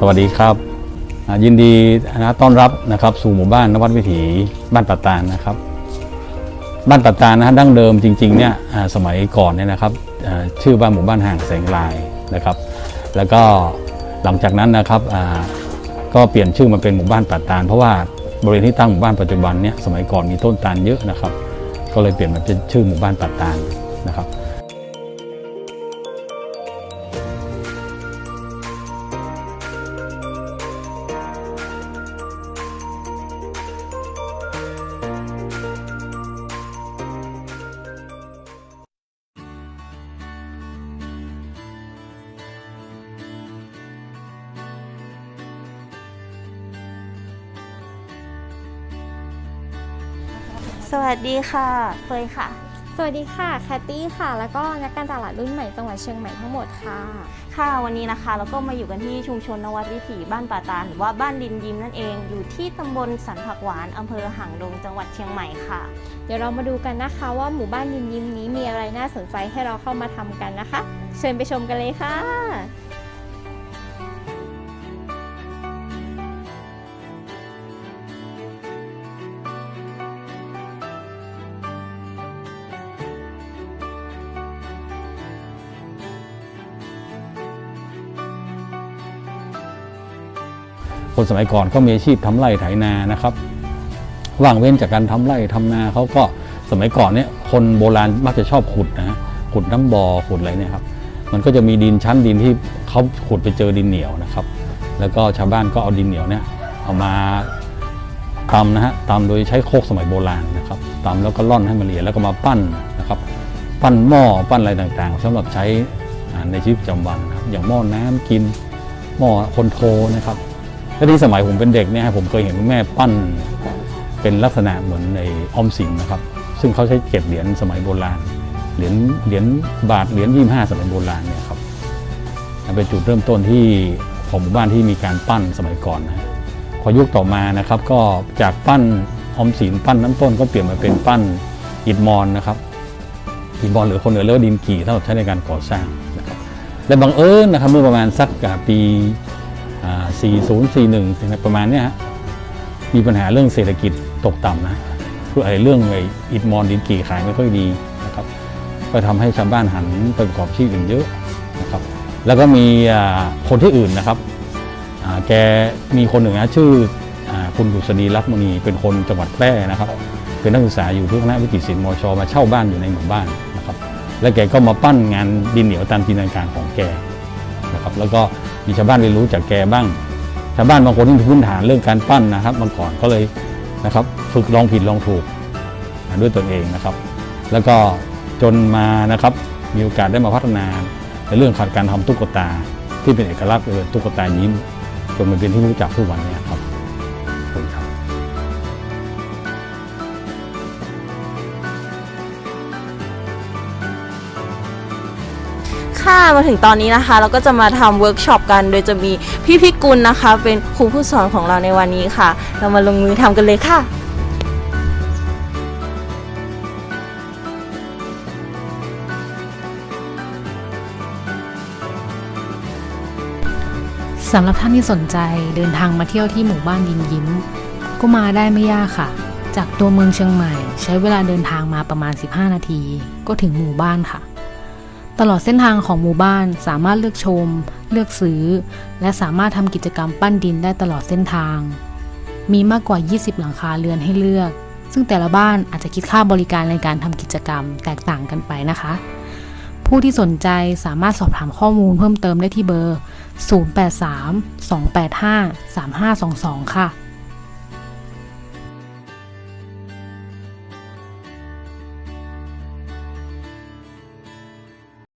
สวัสดีครับ ยินดีนะต้อนรับนะครับ สู่หมู่บ้านนวัดวิถีบ้านปัตตานนะครับ บ้านปัตตานนะดั้งเดิมจริงๆเนี่ยสมัยก่อนเนี่ยนะครับชื่อบ้านหมู่บ้านห่างแสงลายนะครับ แล้วก็หลังจากนั้นนะครับก็เปลี่ยนชื่อมาเป็นหมู่บ้านปัตตาน เพราะว่าบริเวณที่ตั้งหมู่บ้านปัจจุบันเนี่ยสมัยก่อนมีต้นตาลเยอะนะครับ ก็เลยเปลี่ยนมาเป็นชื่อหมู่บ้านปัตตานนะครับ สวัสดีค่ะเฟยค่ะ สวัสดีค่ะ แคตตี้ค่ะ แล้วก็นักการตลาดรุ่นใหม่จังหวัดเชียงใหม่ทั้งหมดค่ะ ค่ะวันนี้นะคะเราก็มาอยู่กันที่ชุมชนนวัดวิถีบ้านป่าตาลหรือว่าบ้านดินยิมนั่นเอง อยู่ที่ตำบลสันผักหวานอำเภอหางดงจังหวัดเชียงใหม่ค่ะ เดี๋ยวเรามาดูกันนะคะว่าหมู่บ้านยินยิ้มนี้มีอะไรน่าสนใจให้เราเข้ามาทำกันนะคะ เชิญไปชมกันเลยค่ะ คนสมัยก่อนก็มีอาชีพทำไร่ไถนานะครับ ว่างเว้นจากการทำไร่ทำนาเขาก็สมัยก่อนเนี่ยคนโบราณมักจะชอบขุดนะขุดน้ำบ่อขุดอะไรเนี่ยครับ มันก็จะมีดินชั้นดินที่เขาขุดไปเจอดินเหนียวนะครับ แล้วก็ชาวบ้านก็เอาดินเหนียวเนี่ยเอามาตำนะฮะตำโดยใช้โคกสมัยโบราณนะครับตำแล้วก็ร่อนให้มันละเอียดแล้วก็มาปั้นนะครับ ปั้นหม้อปั้นอะไรต่างๆสำหรับใช้ในชีวิตประจำวันนะครับอย่างหม้อน้ำกินหม้อคนโทนะครับ แล้วที่สมัยผมเป็นเด็กเนี่ยผมเคยเห็นคุณแม่ปั้นเป็นลักษณะเหมือนในออมสินนะครับ ซึ่งเขาใช้เก็บเหรียญสมัยโบราณ เหรียญเหรียญบาทเหรียญยี่ห้าสมัยโบราณเนี่ยครับนั่นเป็นจุดเริ่มต้นที่ของหมู่บ้านที่มีการปั้นสมัยก่อนนะพอยุคต่อมานะครับ ก็จากปั้นออมสินปั้นน้ำต้นก็เปลี่ยนมาเป็นปั้นอิฐมอนนะครับอิฐมอนหรือคนเหนือเรียกว่าดินกี่สำหรับใช้ในการก่อสร้างนะครับและบังเอิญนะครับเมื่อประมาณสักปี 4041ประมาณนี้ฮะมีปัญหาเรื่องเศรษฐกิจตกต่ำนะคือไอ้เรื่องไอ้อิฐมอนดินกี่ขายไม่ค่อยดีนะครับก็ทำให้ชาวบ้านหันไปประกอบชีพอื่นเยอะนะครับแล้วก็มีคนที่อื่นนะครับแกมีคนหนึ่งนะชื่ออคุณดุษฎีรัตน์มณีเป็นคนจังหวัดแพร่นะครับ เป็นนักศึกษาอยู่ที่คณะวิจิตรศิลป์มชมาเช่าบ้านอยู่ในหมู่บ้านนะครับ แล้วแกก็มาปั้นงานดินเหนียวตามจินตนาการของแกนะครับแล้วก็ มีชาวบ้านเรียนรู้จากแกบ้าง ชาวบ้านบางคนที่มีพื้นฐานเรื่องการปั้นนะครับมาก่อนก็เลยนะครับ ฝึกลองผิดลองถูกด้วยตนเองนะครับ แล้วก็จนมานะครับมีโอกาสได้มาพัฒนาในเรื่องขาดการทำตุ๊กตาที่เป็นเอกลักษณ์เลยตุ๊กตายิ้มจนมันเป็นที่รู้จักทุกวันนี้ครับ ค่ะมาถึงตอนนี้นะคะ เราก็จะมาทำเวิร์กช็อปกัน โดยจะมีพี่พิกุลนะคะ เป็นครูผู้สอนของเราในวันนี้ค่ะ เรามาลงมือทำกันเลยค่ะสำหรับท่านที่สนใจเดินทางมาเที่ยวที่หมู่บ้านยินยิ้ม ก็มาได้ไม่ยากค่ะ จากตัวเมืองเชียงใหม่ ใช้เวลาเดินทางมาประมาณ 15 นาที ก็ถึงหมู่บ้านค่ะ ตลอดเส้นทางของหมู่บ้านสามารถเลือกชม เลือกซื้อ และสามารถทำกิจกรรมปั้นดินได้ตลอดเส้นทาง มีมากกว่า 20 หลังคาเรือนให้เลือก ซึ่งแต่ละบ้านอาจจะคิดค่าบริการในการทำกิจกรรมแตกต่างกันไปนะคะ ผู้ที่สนใจสามารถสอบถามข้อมูลเพิ่มเติมได้ที่เบอร์ 083 285 3522 ค่ะ